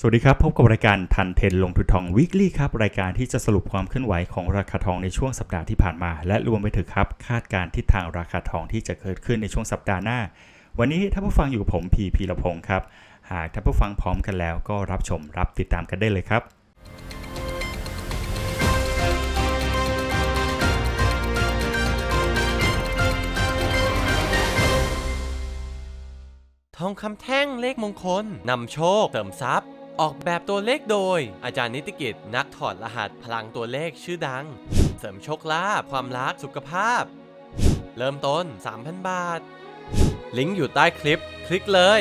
สวัสดีครับ พบกับรายการทันเทนลงทุนทอง weekly ครับ รายการที่จะสรุปความเคลื่อนไหวของราคาทองในช่วงสัปดาห์ที่ผ่านมา และรวมไปถึงครับคาดการณ์ทิศทางราคาทองที่จะเกิดขึ้นในช่วงสัปดาห์หน้า วันนี้ถ้าผู้ฟังอยู่ผมพีพีละพงศ์ครับ หากท่านผู้ฟังพร้อมกันแล้วก็รับชมรับติดตามกันได้เลยครับทองคำแท่งเลขมงคลนำโชคเติมทรัพย์ ออกแบบตัวเลขโดย อาจารย์นิติกิจนักถอดรหัสพลังตัวเลขชื่อดัง เสริมโชคลาภความรักสุขภาพ เริ่มต้น 3,000 บาท ลิงก์อยู่ใต้คลิป คลิกเลย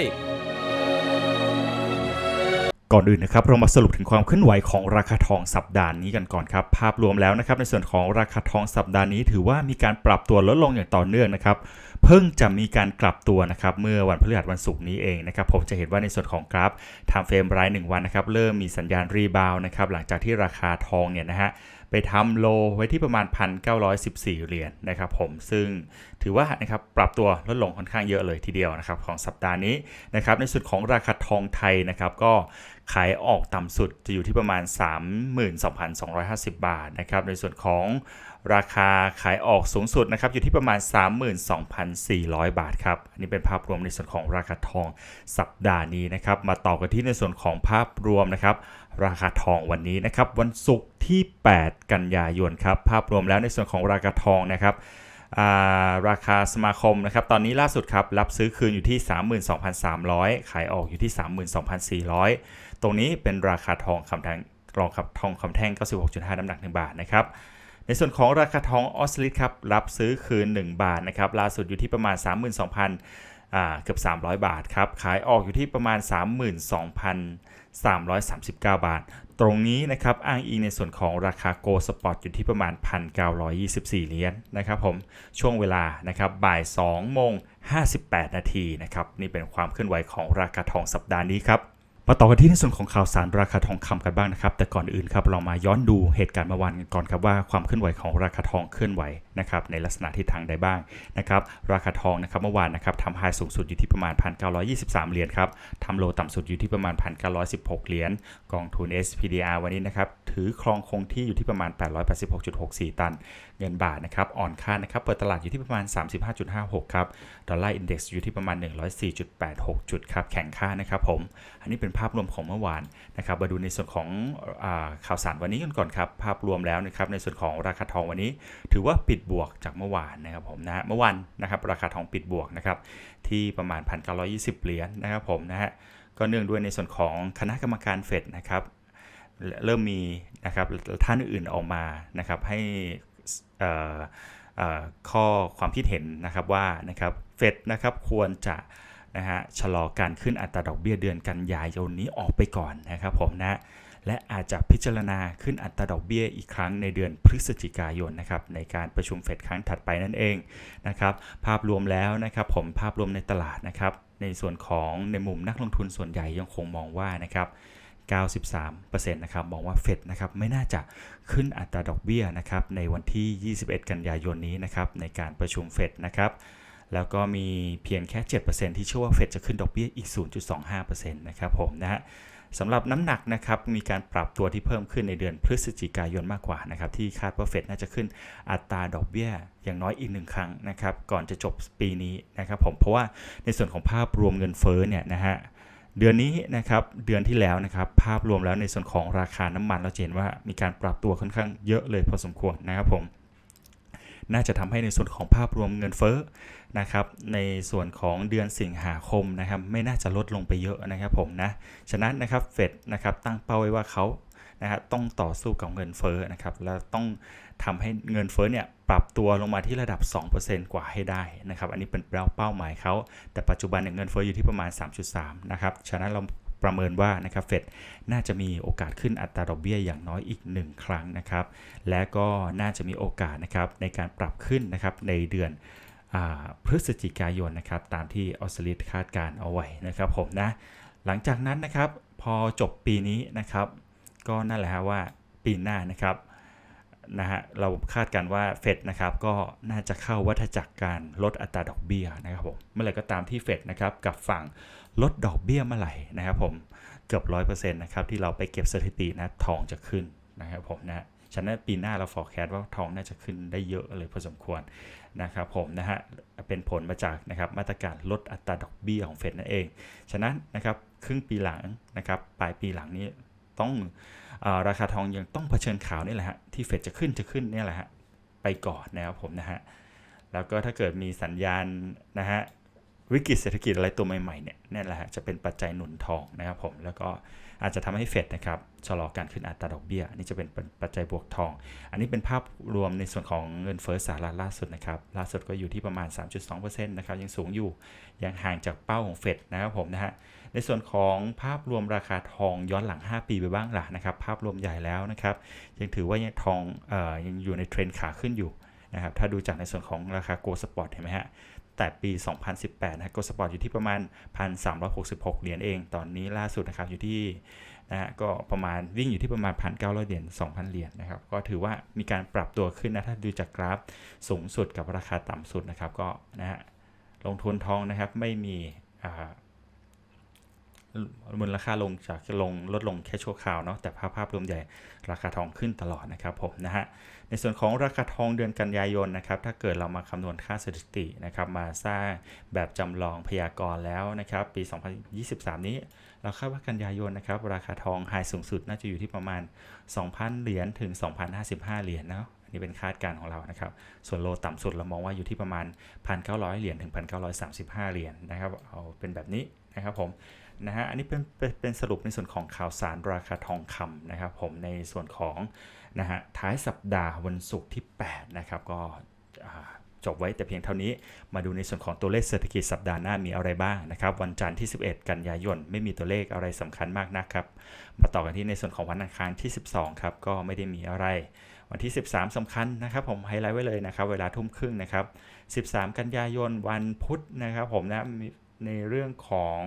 ก่อนอื่นนะครับเรามาสรุปถึงความเคลื่อนไหวของราคาทองสัปดาห์นี้กันก่อนครับภาพรวมแล้วนะครับในส่วนของราคาทองสัปดาห์นี้ ถือว่ามีการปรับตัวลดลงอย่างต่อเนื่องนะครับเพิ่งจะมีการกลับตัวนะครับเมื่อวันพฤหัสวันศุกร์นี้เองนะครับผมจะเห็นว่าในส่วนของกราฟไทม์เฟรมราย1วันนะครับเริ่มมีสัญญาณรีบาวนะครับหลังจากที่ราคาทองเนี่ยนะฮะไปทำโลไว้ที่ประมาณ 1,914 เหรียญนะครับผมซึ่งถือว่านะครับปรับตัวลดลงค่อนข้างเยอะเลยทีเดียวนะครับของสัปดาห์นี้นะครับในส่วนของราคาทองไทยนะครับก็ ขายออกต่ำสุดจะอยู่ที่ประมาณ 32,250 บาทนะครับ ในส่วนของราคาขายออกสูงสุดนะครับอยู่ที่ประมาณ 32,400 บาทครับอันนี้เป็นภาพรวมในส่วนของราคาทองสัปดาห์นี้นะครับมาต่อกันที่ในส่วนของภาพรวมนะครับราคาทองวันนี้นะครับวันศุกร์ที่ 8 กันยายนครับภาพรวมแล้วในส่วนของราคาทองนะครับาราคาสมาคมนะครับตอนนี้ล่าสุดครับรับซื้อคืนอยู่ที่ 32,300 ขายออกอยู่ที่ 32,400 ตรงนี้เป็นราคาทองคำแท่งรองครับทองคำแท่ง 96.5 น้ำหนัก 1 บาทนะครับในส่วนของราคาทองออสซิลิตครับรับซื้อคืน 1 บาทนะครับล่าสุดอยู่ที่ประมาณ 32,000อ่าเกือบ 300 บาทครับขายออกอยู่ที่ประมาณ 32,339 บาท ตรงนี้นะครับอ้างอิงในส่วนของราคาโกลสปอตอยู่ที่ประมาณ 1,924 เหรียญนะครับผมช่วงเวลานะครับบ่าย2โมง58 นาทีนะครับนี่เป็นความเคลื่อนไหวของราคาทองสัปดาห์นี้ครับ มาต่อกันที่ในส่วนของข่าวสารราคาทองคำกันบ้างนะครับ แต่ก่อนอื่นครับเรามาย้อนดูเหตุการณ์เมื่อวานกันก่อนครับว่าความเคลื่อนไหวของราคาทองเคลื่อนไหว นะครับในลักษณะทิศทางใดบ้างนะครับราคาทองนะครับเมื่อวานนะครับทำไฮสูงสุดอยู่ที่ประมาณ 1,923 เหรียญครับทำโลต่ำสุดอยู่ที่ประมาณ 1,916 เหรียญกองทุน SPDR วันนี้นะครับถือครองคงที่อยู่ที่ประมาณ 886.64 ตัน เงินบาทนะครับอ่อนค่านะครับเปิดตลาดอยู่ที่ประมาณ 35.56 ครับดอลลาร์อินเด็กซ์อยู่ที่ประมาณ 104.86 จุดครับแข่งค่านะครับผม อันนี้เป็นภาพรวมของเมื่อวานนะครับมาดูในส่วนของอข่าวสารวันนี้กันก่อนครับภาพรวมแล้วนะครับในส่วนของราคาทองวันนี้ ถือว่าปิดบวกจากเมื่อวานนะครับผมนะเมื่อวานนะครับราคาทองปิดบวกนะครับที่ประมาณ 1,920 เหรียญนะครับผมนะฮะก็เนื่องด้วยในส่วนของคณะกรรมการเฟดนะครับเริ่มมีนะครับท่านอื่นออกมานะครับให้ข้อความคิดเห็นนะครับว่านะครับเฟดนะครับควรจะนะฮะชะลอการขึ้นอัตราดอกเบี้ยเดือนกันยายนนี้ออกไปก่อนนะครับผมนะ และอาจจะพิจารณาขึ้นอัตราดอกเบี้ยอีกครั้งในเดือนพฤศจิกายนนะครับในการประชุมเฟดครั้งถัดไปนั่นเองนะครับภาพรวมแล้วนะครับผมภาพรวมในตลาดนะครับในส่วนของในมุมนักลงทุนส่วนใหญ่ยังคงมองว่านะครับ93%นะครับมองว่าเฟดนะครับไม่น่าจะขึ้นอัตราดอกเบี้ยนะครับในวันที่ 21 กันยายนนี้นะครับในการประชุมเฟดนะครับแล้วก็มีเพียงแค่ 7%ที่เชื่อว่าเฟดจะขึ้นดอกเบี้ยอีก 0.25%นะครับผมนะฮะ สำหรับน้ำหนักนะครับมีการปรับตัวที่เพิ่มขึ้นในเดือนพฤศจิกายนมากกว่านะครับที่คาดว่าเฟดน่าจะขึ้นอัตราดอกเบี้ยอย่างน้อยอีกหนึ่งครั้งนะครับก่อนจะจบปีนี้นะครับผมเพราะว่าในส่วนของภาพรวมเงินเฟ้อเนี่ยนะฮะเดือนนี้นะครับเดือนที่แล้วนะครับภาพรวมแล้วในส่วนของราคาน้ำมันเราเห็นว่ามีการปรับตัวค่อนข้างเยอะเลยพอสมควรนะครับผมน่าจะทำให้ในส่วนของภาพรวมเงินเฟ้อ นะครับในส่วนของเดือนสิงหาคมนะครับไม่น่าจะลดลงไปเยอะนะครับผมนะฉะนั้นนะครับเฟดนะครับตั้งเป้าไว้ว่าเขานะฮะต้องต่อสู้กับเงินเฟ้อนะครับแล้วต้องทำให้เงินเฟ้อเนี่ยปรับตัวลงมาที่ระดับ 2%กว่าให้ได้นะครับอันนี้เป็นเป้าหมายเขาแต่ปัจจุบันเนี่ยเงินเฟ้ออยู่ที่ประมาณ 3.3นะครับฉะนั้นเราประเมินว่านะครับเฟดน่าจะมีโอกาสขึ้นอัตราดอกเบี้ยอย่างน้อยอีก 1 ครั้งนะครับและก็น่าจะมีโอกาสนะครับในการปรับขึ้นนะครับในเดือน พฤศจิกายนนะครับตามที่ออสเตรเลียคาดการเอาไว้นะครับผมนะหลังจากนั้นนะครับพอจบปีนี้นะครับ ก็นั่นแหละฮะว่าปีหน้านะครับนะฮะเราคาดกันว่าเฟดนะครับก็น่าจะเข้าวัฏจักรการลดอัตราดอกเบี้ยนะครับผมเมื่อไหร่ก็ตามที่เฟดนะครับกับฝั่งลดดอกเบี้ยเมื่อไหร่นะครับผมเกือบร้อยเปอร์เซ็นต์นะครับที่เราไปเก็บสถิตินะทองจะขึ้นนะครับผมนะ ฉะนั้นปีหน้าเรา forecast ว่าทองน่าจะขึ้นได้เยอะเลยพอสมควรนะครับผมนะฮะเป็นผลมาจากนะครับมาตรการลดอัตราดอกเบี้ยของเฟดนั่นเอง ฉะนั้นนะครับครึ่งปีหลังนะครับปลายปีหลังนี้ต้องอราคาทองยังต้องเผชิญข่าวนี่แหละฮะที่เฟดจะขึ้นจะขึ้นนี่แหละฮะไปก่อนนะครับผมนะฮะแล้วก็ถ้าเกิดมีสัญญาณนะฮะวิกฤตเศรษฐกิจอะไรตัวใหม่ๆเนี่ยนั่นแหละฮะจะเป็นปัจจัยหนุนทองนะครับผมแล้วก็อาจจะทำให้เฟดนะครับ ชะลอการขึ้นอัตราดอกเบี้ยอันนี้จะเป็นปัจจัยบวกทอง อันนี้เป็นภาพรวมในส่วนของเงินเฟ้อสหรัฐล่าสุดนะครับล่าสุดก็อยู่ที่ประมาณ 3.2%นะครับยังสูงอยู่ยังห่างจากเป้าของเฟดนะครับผมนะฮะในส่วนของภาพรวมราคาทองย้อนหลัง 5 ปีไปบ้างล่ะนะครับภาพรวมใหญ่แล้วนะครับยังถือว่ายังทองเอ่อยังอยู่ในเทรนขาขึ้นอยู่นะครับถ้าดูจากในส่วนของราคาโกลสปอร์ตเห็นไหมฮะ แต่ปี 2018 นะโกลสปอร์ตอยู่ที่ประมาณ 1,366 เหรียญเอง ตอนนี้ล่าสุดนะครับอยู่ที่นะฮะก็ประมาณวิ่งอยู่ที่ประมาณ 1,900 เหรียญ 2,000 เหรียญนะครับ ก็ถือว่ามีการปรับตัวขึ้นนะ ถ้าดูจากกราฟสูงสุดกับราคาต่ำสุดนะครับ ก็นะฮะลงทุนทองนะครับไม่มีอ่า มูลค่าลงจากลงลดลงแค่ชั่วคราวเนาะแต่ภาพภาพรวมใหญ่ราคาทองขึ้นตลอดนะครับผมนะฮะในส่วนของราคาทองเดือนกันยายนนะครับถ้าเกิดเรามาคำนวณค่าสถิตินะครับมาสร้างแบบจำลองพยากรณ์แล้วนะครับปี 2023 นี้เราคาดว่ากันยายนนะครับราคาทองไฮสูงสุดน่าจะอยู่ที่ประมาณ 2,000 เหรียญถึง 2,055 เหรียญเนาะนนี้เป็นคาดการณ์ของเรานะครับ ส่วนโลต่ำสุดเรามองว่าอยู่ที่ประมาณ 1,900 เหรียญถึง 1,935 เหรียญนะครับ เอาเป็นแบบนี้นะครับผม นะฮะอันนี้เป็นเป็นเป็นสรุปในส่วนของข่าวสารราคาทองคำนะครับผมในส่วนของนะฮะท้ายสัปดาห์วันศุกร์ที่ 8 นะครับ ก็จบไว้แต่เพียงเท่านี้มาดูในส่วนของตัวเลขเศรษฐกิจสัปดาห์หน้ามีอะไรบ้างนะครับ วันจันทร์ที่ 11 กันยายน ไม่มีตัวเลขอะไรสำคัญมากนักครับ มาต่อกันที่ในส่วนของวันอังคารที่ 12 ครับ ก็ไม่ได้มีอะไรวันที่ 13สำคัญนะครับ ผมไฮไลท์ไว้เลยนะครับ เวลาทุ่มครึ่งนะครับ 13 กันยายนวันพุธนะครับ ผมนะในเรื่องของ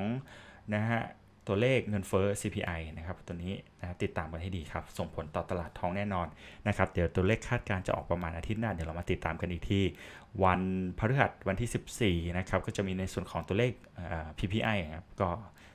นะฮะตัวเลขเงินเฟ้อ CPI นะครับตัวนี้นะติดตามกันให้ดีครับ ส่งผลต่อตลาดทองแน่นอนนะครับเดี๋ยวตัวเลขคาดการณ์จะออกประมาณอาทิตย์หน้า เดี๋ยวเรามาติดตามกันอีกที่วันพฤหัสวันที่ 14 นะครับ ก็จะมีในส่วนของตัวเลข PPI ครับก็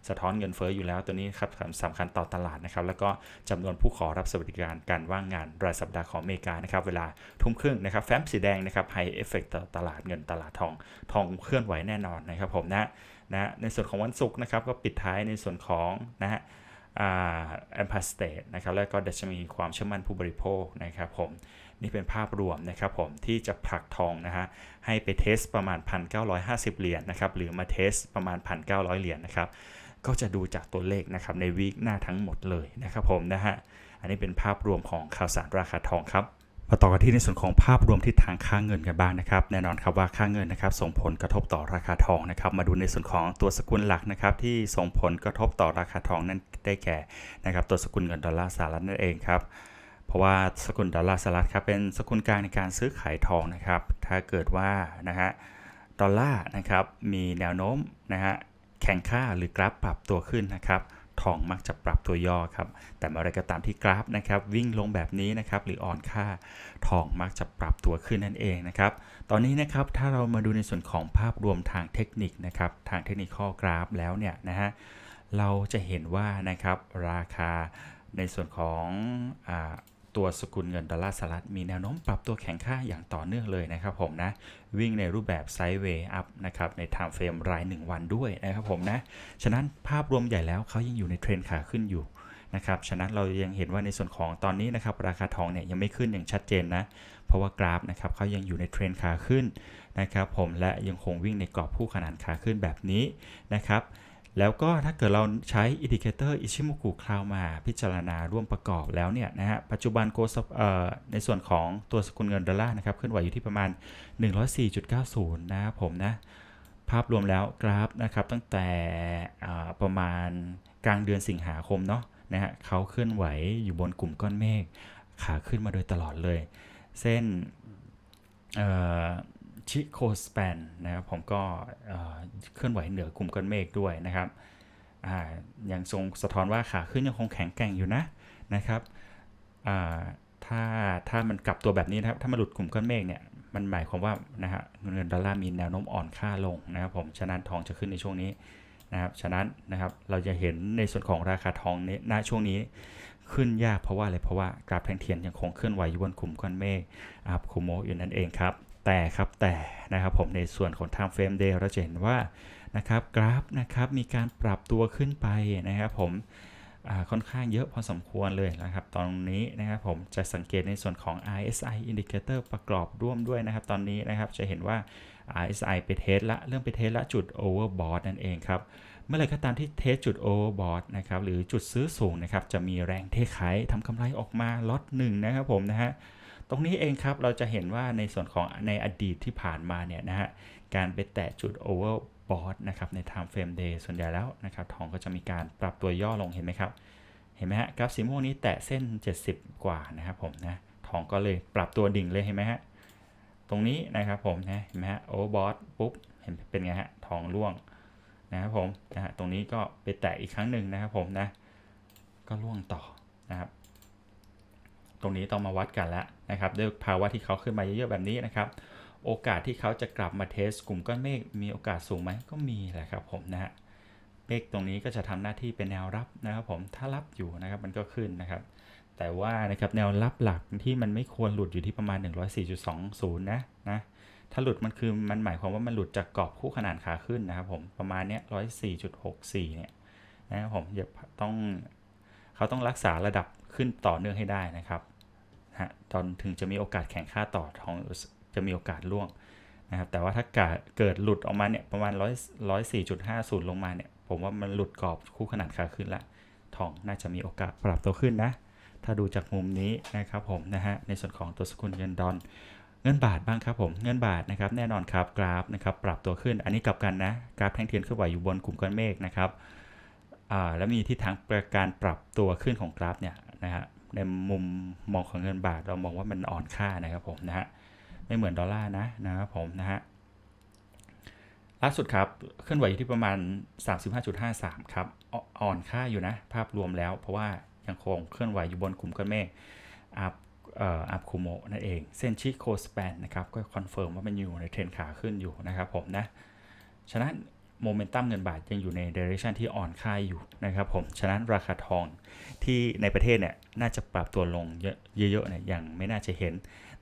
สะท้อนเงินเฟ้ออยู่แล้วตัวนี้ครับสำคัญต่อตลาดนะครับ แล้วก็จำนวนผู้ขอรับสวัสดิการการว่างงานรายสัปดาห์ของอเมริกานะครับ เวลาทุ่มครึ่งนะครับ แฟ้มสีแดงนะครับไฮเอฟเฟกต่อตลาดเงินตลาดทอง ทองเคลื่อนไหวแน่นอนนะครับผมนะ นะในส่วนของวันศุกร์นะครับก็ปิดท้ายในส่วนของนะฮะแอมพาสเตทนะครับแล้วก็ดัชนีความเชื่อมั่นผู้บริโภคนะครับผมนี่เป็นภาพรวมนะครับผมที่จะผลักทองนะฮะให้ไปเทสประมาณ 1,950 เหรียญนะครับหรือมาเทสประมาณ 1,900 เหรียญนะครับก็จะดูจากตัวเลขนะครับในวีคหน้าทั้งหมดเลยนะครับผมนะฮะอันนี้เป็นภาพรวมของข่าวสารราคาทองครับ มาต่อกันที่ในส่วนของภาพรวมทิศทางค่าเงินกันบ้างนะครับแน่นอนครับว่าค่าเงินนะครับส่งผลกระทบต่อราคาทองนะครับมาดูในส่วนของตัวสกุลหลักนะครับที่ส่งผลกระทบต่อราคาทองนั้นได้แก่นะครับตัวสกุลเงินดอลลาร์สหรัฐนั่นเองครับเพราะว่าสกุลดอลลาร์สหรัฐครับเป็นสกุลกลางในการซื้อขายทองนะครับถ้าเกิดว่านะฮะดอลลาร์นะครับมีแนวโน้มนะฮะแข่งค่าหรือกราฟปรับตัวขึ้นนะครับ ทองมักจะปรับตัวย่อครับ แต่เมื่อไรก็ตามที่กราฟนะครับวิ่งลงแบบนี้นะครับหรืออ่อนค่า ทองมักจะปรับตัวขึ้นนั่นเองนะครับ ตอนนี้นะครับถ้าเรามาดูในส่วนของภาพรวมทางเทคนิคนะครับทางเทคนิคข้อกราฟแล้วเนี่ยนะฮะเราจะเห็นว่านะครับราคาในส่วนของอตัวสกุลเงินดอลลาร์สหรัฐมีแนวโน้มปรับตัวแข็งค่าอย่างต่อเนื่องเลยนะครับผมนะ วิ่งในรูปแบบไซด์เวย์อัพนะครับในไทม์เฟรมราย 1 วันด้วยนะครับผมนะ ฉะนั้นภาพรวมใหญ่แล้วเขายังอยู่ในเทรนขาขึ้นอยู่นะครับ ฉะนั้นเรายังเห็นว่าในส่วนของตอนนี้นะครับราคาทองเนี่ยยังไม่ขึ้นอย่างชัดเจนนะ เพราะว่ากราฟนะครับเขายังอยู่ในเทรนขาขึ้นนะครับผมและยังคงวิ่งในกรอบผู้ขนานขาขึ้นแบบนี้นะครับ แล้วก็ถ้าเกิดเราใช้อินดิเคเตอร์อิชิมุกุคลาวมาพิจารณาร่วมประกอบแล้วเนี่ยนะฮะปัจจุบันโกลเอ่อในส่วนของตัวสกุลเงินดอลลาร์นะครับเคลื่อนไหวอยู่ที่ประมาณ 104.90 นะครับผมนะ ภาพรวมแล้วกราฟนะครับตั้งแต่ประมาณกลางเดือนสิงหาคมเนาะนะฮะเขาเคลื่อนไหวอยู่บนกลุ่มก้อนเมฆขาขึ้นมาโดยตลอดเลย เส้น ชิโคสแปนนะครับผมก็เคลื่อนไหวเหนือกลุ่มก้อนเมฆด้วยนะครับอ่ายังทรงสะท้อนว่าขาขึ้นยังคงแข็งแกร่งอยู่นะนะครับถ้าถ้ามันกลับตัวแบบนี้นะครับถ้ามันหลุดกลุ่มก้อนเมฆเนี่ยมันหมายความว่านะฮะเงินดอลลาร์มีแนวโน้มอ่อนค่าลงนะครับผมฉะนั้นทองจะขึ้นในช่วงนี้นะครับฉะนั้นนะครับเราจะเห็นในส่วนของราคาทองนี้ณช่วงนี้ขึ้นยากเพราะว่าอะไรเพราะว่ากราฟแท่งเทียนยังคงเคลื่อนไหวอยู่บนกลุ่มก้อนเมฆอาบคุโมอยู่นั่นเองครับ แต่ครับแต่นะครับผมในส่วนของ time frame day เราจะเห็นว่านะครับกราฟนะครับมีการปรับตัวขึ้นไปนะครับผมค่อนข้างเยอะพอสมควรเลยนะครับตอนนี้นะครับผมจะสังเกตในส่วนของ RSI indicator ประกอบร่วมด้วยนะครับตอนนี้นะครับจะเห็นว่า RSI ไปเทสละเริ่มไปเทสละจุด overbought นั่นเองครับเมื่อไรก็ตามที่เทสจุด overbought นะครับหรือจุดซื้อสูงนะครับจะมีแรงเทขายทำกำไรออกมาล็อตหนึ่งนะครับผมนะฮะ ตรงนี้เองครับเราจะเห็นว่าในส่วนของในอดีตที่ผ่านมาเนี่ยนะฮะการไปแตะจุด overbought นะครับใน time frame day ส่วนใหญ่แล้วนะครับทองก็จะมีการปรับตัวย่อลงเห็นไหมครับ เห็นไหมฮะกราฟสีม่วงนี้แตะเส้น 70 กว่านะครับผมนะทองก็เลยปรับตัวดิ่งเลยเห็นไหมฮะตรงนี้นะครับผมนะเห็นไหมฮะ overbought ปุ๊บเห็นเป็นไงฮะทองร่วงนะครับผมนะฮะตรงนี้ก็ไปแตะอีกครั้งหนึ่งนะครับผมนะก็ล่วงต่อนะครับ ตรงนี้ต้องมาวัดกันแล้วนะครับด้วยภาวะที่เขาขึ้นมาเยอะๆแบบนี้นะครับ โอกาสที่เขาจะกลับมาเทสกลุ่มก้อนเมฆมีโอกาสสูงไหมก็มีแหละครับผมนะฮะเมฆตรงนี้ก็จะทำหน้าที่เป็นแนวรับนะครับผมถ้ารับอยู่นะครับมันก็ขึ้นนะครับ แต่ว่านะครับแนวรับหลักที่มันไม่ควรหลุดอยู่ที่ประมาณ 104.20 นะนะถ้าหลุดมันคือมันหมายความว่ามันหลุดจากกรอบคู่ขนานขาขึ้นนะครับผมประมาณเนี้ยร้อยสี่จุดหกสี่เนี่ยนะครับผมอย่าต้องเขาต้องรักษาระดับขึ้นต่อเนื่องให้ได้นะครับ ฮะตอนถึงจะมีโอกาสแข่งค่าต่อทองจะมีโอกาสล่วงนะครับแต่ว่าถ้าเกิดหลุดออกมาเนี่ยประมาณร้อยร้อยสี่จุดห้าศูนย์ลงมาเนี่ยผมว่ามันหลุดกรอบคู่ขนานขาขึ้นละทองน่าจะมีโอกาสปรับตัวขึ้นนะ ถ้าดูจากมุมนี้นะครับผมนะฮะในส่วนของตัวสกุลเงินดอลเงินบาทบ้างครับผมเงินบาทนะครับแน่นอนครับกราฟนะครับปรับตัวขึ้นอันนี้กลับกันนะกราฟแท่งเทียนเคลื่อนไหวอยู่บนกลุ่มก้อนเมฆนะครับอ่าแล้วมีทิศทางการปรับตัวขึ้นของกราฟเนี่ยนะฮะ ในมุมมองของเงินบาทเรามองว่ามันอ่อนค่านะครับผมนะฮะไม่เหมือนดอลลาร์นะนะครับผมนะฮะล่าสุดครับเคลื่อนไหวอยู่ที่ประมาณ 35.53 ครับอ่อนค่าอยู่นะภาพรวมแล้ว เพราะว่ายังคงเคลื่อนไหวอยู่บนกลุ่มก้อนเมฆอัพเอ่ออัพคูโมนั่นเองเส้นชิโคสแปนนะครับก็คอนเฟิร์มว่ามันอยู่ในเทรนขาขึ้นอยู่นะครับผมนะฉะนั้น โมเมนตัมเงินบาทยังอยู่ในเดเรชันที่อ่อนค่าอยู่นะครับผม ฉะนั้นราคาทองที่ในประเทศเนี่ยน่าจะปรับตัวลงเยอะๆเนี่ยยังไม่น่าจะเห็น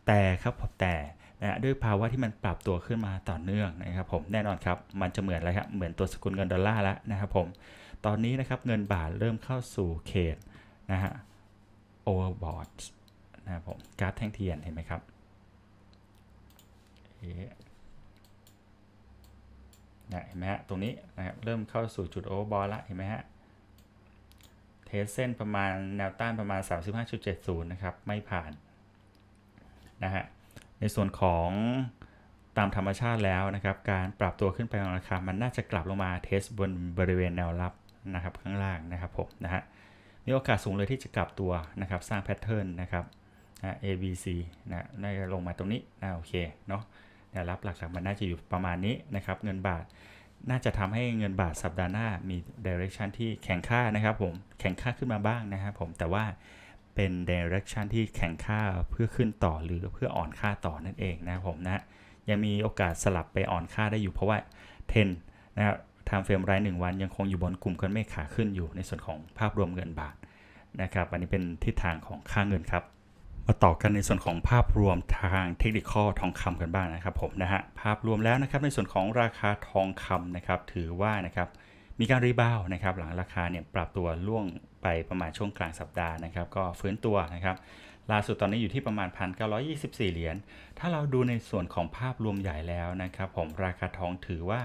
แต่ครับแต่นะด้วยภาวะที่มันปรับตัวขึ้นมาต่อเนื่องนะครับผมแน่นอนครับ มันจะเหมือนอะไรครับเหมือนตัวสกุลเงินดอลลาร์แล้วนะครับผม ตอนนี้นะครับเงินบาทเริ่มเข้าสู่เขตนะฮะ overbought นะครับผมกราฟแท่งเทียนเห็นไหมครับ นะเห็นไหมฮะตรงนี้นะครับเริ่มเข้าสู่จุดโอเวอร์บอลละเห็นไหมฮะเทสเส้นประมาณแนวต้านประมาณ 35.70 นะครับ ไม่ผ่านนะฮะในส่วนของตามธรรมชาติแล้วนะครับ การปรับตัวขึ้นไปของราคา มันน่าจะกลับลงมาเทสบนบริเวณแนวรับนะครับข้างล่างนะครับผมนะฮะมีโอกาสสูงเลยที่จะกลับตัวนะครับ สร้างแพทเทิร์นนะครับนะ A B C นะน่าจะลงมาตรงนี้นะโอเคเนาะ แนวรับหลักๆมันน่าจะอยู่ประมาณนี้นะครับ เงินบาทน่าจะทำให้เงินบาทสัปดาห์หน้ามี direction ที่แข็งค่านะครับผมแข็งค่าขึ้นมาบ้างนะครับผมแต่ว่าเป็น direction ที่แข็งค่าเพื่อขึ้นต่อหรือเพื่ออ่อนค่าต่อนั่นเองนะครับผมนะยังมีโอกาสสลับไปอ่อนค่าได้อยู่เพราะว่าเทนนะครับ time frame รายหนึ่งวันยังคงอยู่บนกลุ่มก้อนเมฆขาขึ้นอยู่ในส่วนของภาพรวมเงินบาทนะครับ อันนี้เป็นทิศทางของค่าเงินครับ มาต่อกันในส่วนของภาพรวมทางเทคนิคทองคำกันบ้างนะครับผมนะฮะภาพรวมแล้วนะครับในส่วนของราคาทองคำนะครับถือว่านะครับมีการรีบาวด์นะครับหลังราคาเนี่ยปรับตัวล่วงไปประมาณช่วงกลางสัปดาห์นะครับก็ฟื้นตัวนะครับล่าสุดตอนนี้อยู่ที่ประมาณ 1,924 เหรียญ ถ้าเราดูในส่วนของภาพรวมใหญ่แล้วนะครับผมราคาทองถือว่า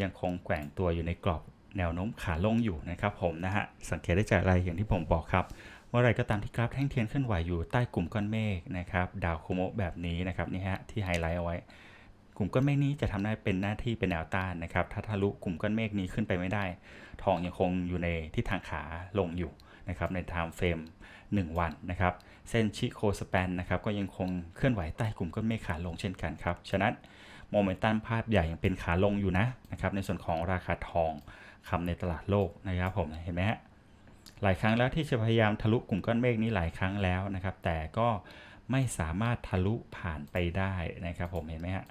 ยังคงแกว่งตัวอยู่ในกรอบแนวโน้มขาลงอยู่นะครับผมนะฮะสังเกตได้จากอะไรอย่างที่ผมบอกครับ มื่อไรก็ตามที่กราฟแท่งเทียนเคลื่อนไหวอยู่ใต้กลุ่มก้อนเมฆนะครับดาวโคโมแบบนี้นะครับนี่ฮะที่ไฮไลท์เอาไว้ กลุ่มก้อนเมฆนี้จะทำได้เป็นหน้าที่เป็นแนวต้านนะครับถ้าทะลุกลุ่มก้อนเมฆนี้ขึ้นไปไม่ได้ ทองยังคงอยู่ในทิศทางขาลงอยู่นะครับในไทม์เฟรม1 วันนะครับเส้นชิโคสแปนนะครับก็ยังคงเคลื่อนไหวใต้กลุ่มก้อนเมฆขาลงเช่นกันครับฉะนั้นโมเมนตัมภาพใหญ่ยังเป็นขาลงอยู่นะนะครับในส่วนของราคาทองคำในตลาดโลกนะครับผมเห็นไหมฮะ หลายครั้งแล้วที่จะพยายามทะลุกลุ่มก้อนเมฆนี้หลายครั้งแล้วนะครับ แต่ก็ไม่สามารถทะลุผ่านไปได้นะครับ ผมเห็นไหมฮะ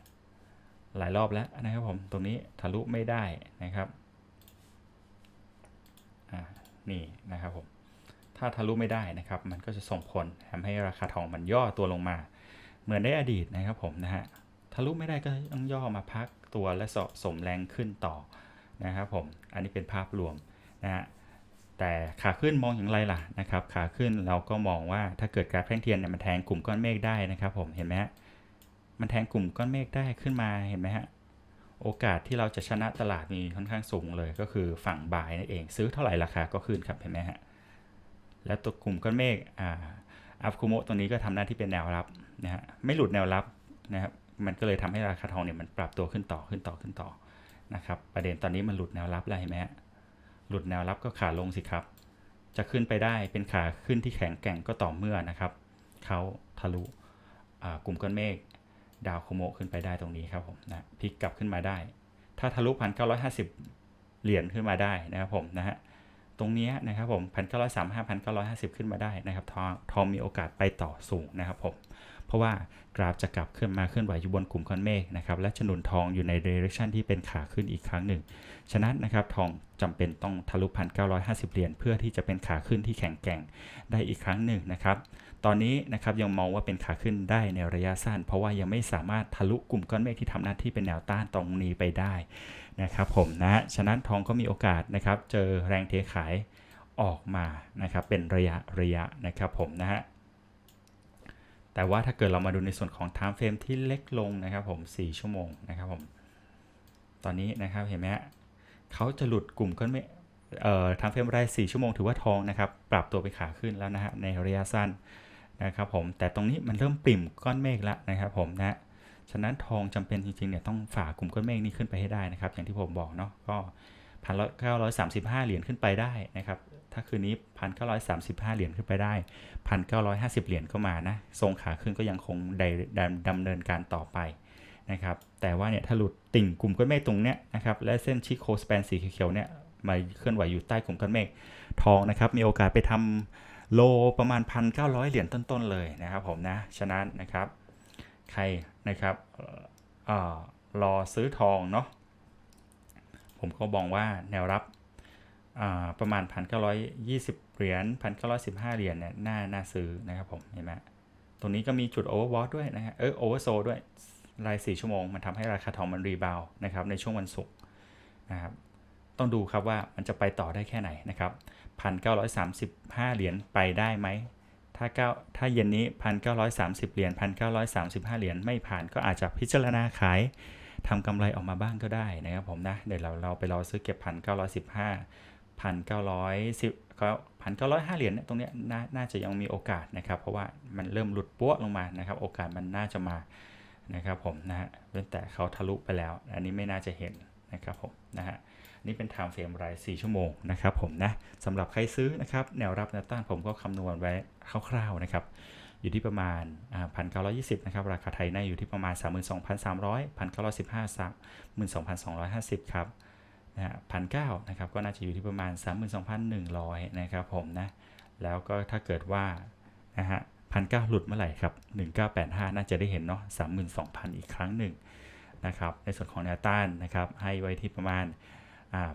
หลายรอบแล้วนะครับผมตรงนี้ทะลุไม่ได้นะครับอ่านี่นะครับผมถ้าทะลุไม่ได้นะครับ มันก็จะส่งผลทำให้ราคาทองมันย่อตัวลงมา เหมือนในอดีตนะครับผมนะฮะทะลุไม่ได้ก็ต้องย่อมาพักตัวและสะสมแรงขึ้นต่อนะครับผมอันนี้เป็นภาพรวมนะฮะ แต่ขาขึ้นมองอย่างไรล่ะนะครับ ขาขึ้นเราก็มองว่าถ้าเกิดกราฟแท่งเทียนเนี่ยมันแทงกลุ่มก้อนเมฆได้นะครับ ผมเห็นไหมฮะมันแทงกลุ่มก้อนเมฆได้ขึ้นมาเห็นไหมฮะโอกาสที่เราจะชนะตลาดมีค่อนข้างสูงเลยก็คือฝั่งบายนั่นเอง ซื้อเท่าไหร่ราคาก็ขึ้นครับเห็นไหมฮะและตัวกลุ่มก้อนเมฆอ่าอัพคุโมะตัวนี้ก็ทำหน้าที่เป็นแนวรับนะฮะไม่หลุดแนวรับนะครับมันก็เลยทำให้ราคาทองเนี่ยมันปรับตัวขึ้นต่อขึ้นต่อขึ้นต่อนะครับประเด็นตอนนี้มันหลุดแนวรับแล้วเห็นไหมฮะ หลุดแนวรับก็ขาลงสิครับ จะขึ้นไปได้เป็นขาขึ้นที่แข็งแกร่งก็ต่อเมื่อนะครับเขาทะลุกลุ่มก้อนเมฆดาวโคโมขึ้นไปได้ตรงนี้ครับผมนะพลิกกลับขึ้นมาได้ ถ้าทะลุพันเก้าร้อยห้าสิบเหรียญขึ้นมาได้นะครับผมนะฮะตรงนี้นะครับผมพันเก้าร้อยสามห้าพันเก้าร้อยห้าสิบขึ้นมาได้นะครับทองทองมีโอกาสไปต่อสูงนะครับผม เพราะว่ากราฟจะกลับขึ้นมาเคลื่อนไหวอยู่บนกลุ่มก้อนเมฆนะครับและจะหนุนทองอยู่ในเดเรคชันที่เป็นขาขึ้นอีกครั้งหนึ่ง ฉะนั้นนะครับทองจำเป็นต้องทะลุพันเก้าร้อยห้าสิบเหรียญเพื่อที่จะเป็นขาขึ้นที่แข็งแกร่งได้อีกครั้งหนึ่งนะครับ ตอนนี้นะครับยังมองว่าเป็นขาขึ้นได้ในระยะสั้น เพราะว่ายังไม่สามารถทะลุกลุ่มก้อนเมฆที่ทำหน้าที่เป็นแนวต้านตรงนี้ไปได้นะครับผมนะฉะนั้นทองก็มีโอกาสนะครับเจอแรงเทขายออกมานะครับเป็นระยะระยะนะครับผมนะฮะ แต่ว่าถ้าเกิดเรามาดูในส่วนของ time frame ที่เล็กลงนะครับผม 4 ชั่วโมงนะครับผม ตอนนี้นะครับเห็นไหมฮะเขาจะหลุดกลุ่มก้อนเมฆเอ่อ time frame ราย4ชั่วโมงถือว่าทองนะครับ ปรับตัวไปขาขึ้นแล้วนะฮะในระยะสั้นนะครับผม แต่ตรงนี้มันเริ่มปริ่มก้อนเมฆแล้วนะครับผมนะฉะนั้นทองจำเป็นจริงๆเนี่ยต้องฝ่ากลุ่มก้อนเมฆนี้ขึ้นไปให้ได้นะครับ อย่างที่ผมบอกเนาะก็พันเก้าร้อยสามสิบห้าเหรียญขึ้นไปได้นะครับ ถ้าคืนนี้พันเก้าร้อยสามสิบห้าเหรียญขึ้นไปได้พันเก้าร้อยห้าสิบเหรียญก็มานะทรงขาขึ้นก็ยังคงดำเนินการต่อไปนะครับแต่ว่าเนี่ยถ้าหลุดติ่งกลุ่มก้อนเมฆตรงเนี้ยนะครับและเส้นชิโคสแปนสีเขียวเนี่ยมาเคลื่อนไหวอยู่ใต้กลุ่มก้อนเมฆทองนะครับมีโอกาสไปทำโลประมาณ 1,900 เหรียญต้นๆเลยนะครับผมนะฉะนั้นนะครับใครนะครับอรอซื้อทองเนาะผมก็มองว่าแนวรับ ประมาณ 1,920 เหรียญ 1,915 เหรียญเนี่ยน่าน่าซื้อนะครับผมเห็นไหมตรงนี้ก็มีจุดโอเวอร์วอตด้วยนะฮะเออโอเวอร์โซด้วยราย 4 ชั่วโมง มันทำให้ราคาทองมันรีบาวนะครับในช่วงวันศุกร์นะครับต้องดูครับว่ามันจะไปต่อได้แค่ไหนนะครับ 1,935 เหรียญไปได้ไหม ถ้าเก้าถ้าเย็นนี้ 1,930 เหรียญ 1,935 เหรียญไม่ผ่านก็อาจจะพิจารณาขายทำกำไรออกมาบ้างก็ได้นะครับผมนะ เดี๋ยวเราเราไปรอซื้อเก็บ 1,915 1,910ก็1,905เหรียญเนี่ยตรงเนี้ยนน่าจะยังมีโอกาสนะครับ เพราะว่ามันเริ่มหลุดปั้วลงมานะครับ โอกาสมันน่าจะมานะครับผมนะฮะเว้นแต่เขาทะลุไปแล้ว อันนี้ไม่น่าจะเห็นนะครับผมนะฮะนี่เป็น time frame ราย 4 ชั่วโมงนะครับผมนะสำหรับใครซื้อนะครับ แนวรับแนวต้านผมก็คำนวณไว้คร่าวๆนะครับ อยู่ที่ประมาณพันเก้าร้อยยี่สิบนะครับ ราคาไทยน่าอยู่ที่ประมาณ 32,300 1,915 32,250 ครับ นะพันเนะครับ ก็น่าจะอยู่ที่ประมาณ 32,100 นะครับผมนะ แล้วก็ถ้าเกิดว่านะฮะพันเหลุดเมื่อไหร่ครับ 1985 น่าจะได้เห็นเนาะ32,000 อีกครั้งหนึ่งนะครับ ในส่วนของแนวต้านนะครับ ให้ไว้ที่ประมาณ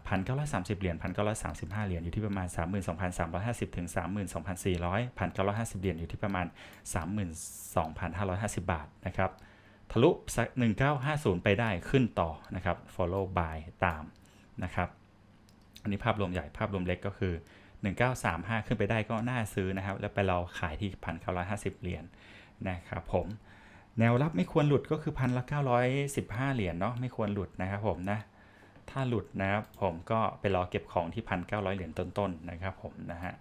พันเก้าร้อยสามสิบเหรียญพันเก้าร้อยสามสิบห้าเหรียญอยู่ที่ประมาณสามหมื่นสองพันสามร้อยห้าสิบถึงสามหมื่นสองพันสี่ร้อยพันเก้าร้อยห้าสิบเหรียญอยู่ที่ประมาณสามหมื่นสองพันห้าร้อยห้าสิบบาทนะครับ ทะลุสักหนึ่งเก้าห้าศูนย์ไปได้ขึ้นต่อนะครับ follow by ตาม นะครับ อันนี้ภาพรวมใหญ่ภาพรวมเล็กก็คือ 1935 ขึ้นไปได้ก็น่าซื้อนะครับ แล้วไปเราขายที่ 1,950 เหรียญนะครับผม แนวรับไม่ควรหลุดก็คือพันละ915 เหรียญเนาะไม่ควรหลุดนะครับผมนะถ้าหลุดนะครับผมก็ไปรอเก็บของที่พันเก้าเหรียญต้นๆนะครับผมนะฮะ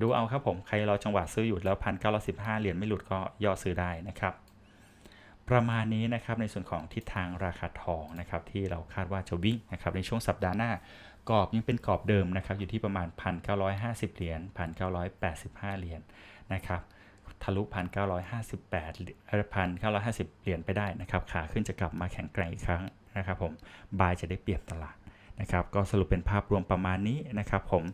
ดูเอาครับผมใครรอจังหวะซื้ออยู่แล้วพันเก้าสิบห้าเหรียญไม่หลุดก็ย่อซื้อได้นะครับ ประมาณนี้นะครับในส่วนของทิศทางราคาทองนะครับที่เราคาดว่าจะวิ่งนะครับในช่วงสัปดาห์หน้ากรอบยังเป็นกรอบเดิมนะครับอยู่ที่ประมาณ 1,950 เหรียญ 1,985 เหรียญนะครับทะลุ 1,958เอ่อ1,950 เหรียญไปได้นะครับขาขึ้นจะกลับมาแข็งแกร่งอีกครั้งนะครับผมบายจะได้เปรียบตลาดนะครับก็สรุปเป็นภาพรวมประมาณนี้นะครับผม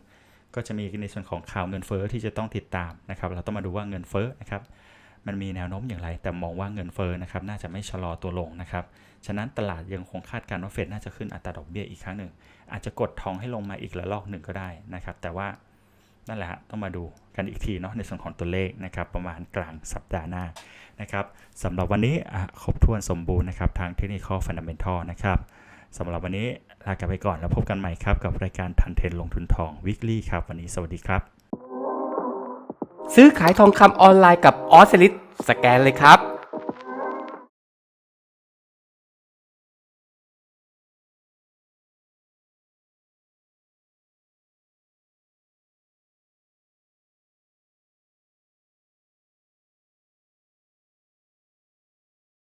ก็จะมีในส่วนของข่าวเงินเฟ้อที่จะต้องติดตามนะครับเราต้องมาดูว่าเงินเฟ้อนะครับ มันมีแนวโน้มอย่างไร แต่มองว่าเงินเฟ้อนะครับน่าจะไม่ชะลอตัวลงนะครับฉะนั้นตลาดยังคงคาดการณ์ว่าเฟดน่าจะขึ้นอัตราดอกเบี้ยอีกครั้งหนึ่ง อาจจะกดทองให้ลงมาอีกระลอกหนึ่งก็ได้นะครับ แต่ว่านั่นแหละฮะต้องมาดูกันอีกทีเนาะในส่วนของตัวเลขนะครับ ประมาณกลางสัปดาห์หน้านะครับสำหรับวันนี้ครบถ้วนสมบูรณ์นะครับทางเทคนิคอลฟันดัมเบลทัลนะครับสำหรับวันนี้ลากันไปก่อนแล้วพบกันใหม่ครับ กับรายการทันเทนลงทุนทอง weekly ครับ วันนี้สวัสดีครับ ซื้อขายทองคำออนไลน์กับออสลิสสแกนเลยครับ